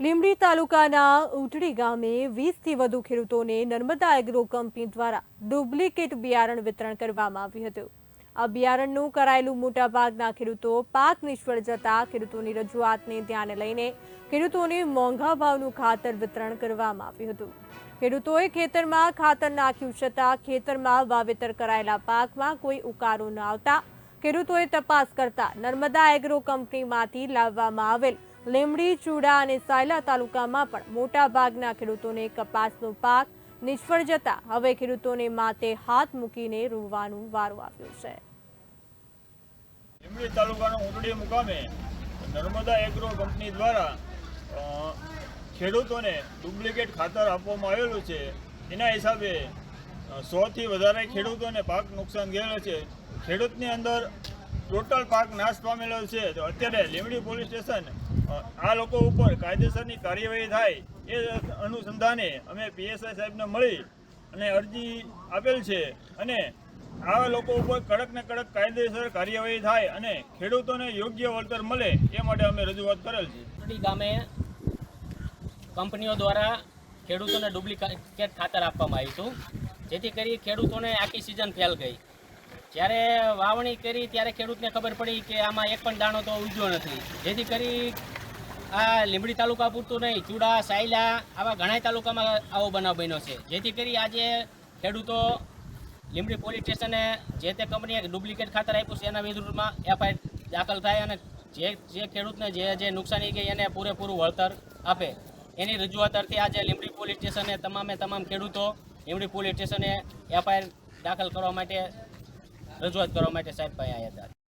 લીંબડી તાલુકાના ઉટડી ગામે વીસથી વધુ ખેડૂતોને નર્મદા એગ્રો કંપની દ્વારા ડુપ્લિકેટ બિયારણ વિતરણ કરવામાં આવ્યું હતું. આ બિયારણનું કરાયેલું મોટાભાગના ખેડૂતો પાક નિષ્ફળ જતા ખેડૂતોની રજૂઆતને ધ્યાને લઈને ખેડૂતોને મોંઘા ભાવનું ખાતર વિતરણ કરવામાં આવ્યું હતું. ખેડૂતોએ ખેતરમાં ખાતર નાખ્યું છતાં ખેતરમાં વાવેતર કરાયેલા પાકમાં કોઈ ઉકારો ન આવતા ખેડૂતોએ તપાસ કરતા નર્મદા એગ્રો કંપનીમાંથી લાવવામાં આવેલ લીમડી, ચૂડા અને સાયલા તાલુકામાં પણ મોટા ભાગના ખેડૂતોને કપાસનો પાક નિષ્ફળ જતા હવે ખેડૂતોને માથે હાથ મૂકીને રોવાનું વારો આવ્યો છે. લીમડી તાલુકાના ઉંટડી મુકામે નર્મદા એગ્રો કંપની દ્વારા ખેડૂતોને ડુપ્લિકેટ ખાતર આપવામાં આવેલું છે. એના હિસાબે સોથી વધારે ખેડૂતોને પાક નુકસાન ગયેલો છે. ખેડૂતની અંદર ટોટલ પાક નાશ પામેલો છે. તો અત્યારે લીમડી પોલીસ સ્ટેશન આ લોકો ઉપર કાયદેસરની કાર્યવાહી થાય એ અનુસંધાને અમે પીએસઆઈ સાહેબને મળી અને અરજી આપેલ છે અને આવા લોકો ઉપર કડક ને કડક કાયદેસર કાર્યવાહી થાય અને ખેડૂતોને યોગ્ય વળતર મળે એ માટે અમે રજૂઆત કરેલ છે. ગામે કંપનીઓ દ્વારા ખેડૂતોને ડુપ્લિકેટ ખાતર આપવામાં આવ્યું હતું. જેથી કરી ખેડૂતોને આખી સિઝન ફેલ ગઈ. જ્યારે વાવણી કરી ત્યારે ખેડૂતને ખબર પડી કે આમાં એક પણ દાણો તો ઉગ્યો નથી. જેથી કરી આ લીંબડી તાલુકા પૂરતું નહીં, ચૂડા, સાયલા આવા ઘણા તાલુકામાં આવો બનાવ બન્યો છે. જેથી કરી આજે ખેડૂતો લીંબડી પોલીસ સ્ટેશને જે તે કંપનીએ ડુપ્લિકેટ ખાતર આપ્યું છે, એના વિરુદ્ધમાં એફઆઈઆર દાખલ થાય અને જે જે ખેડૂતને જે જે નુકસાની ગઈ એને પૂરેપૂરું વળતર આપે. એની રજૂઆત અર્થે આજે લીંબડી પોલીસ સ્ટેશને તમામે તમામ ખેડૂતો લીંબડી પોલીસ સ્ટેશને એફઆઈઆર દાખલ કરવા માટે રજૂઆત કરવા માટે સાહેબ પાસે આવ્યા હતા.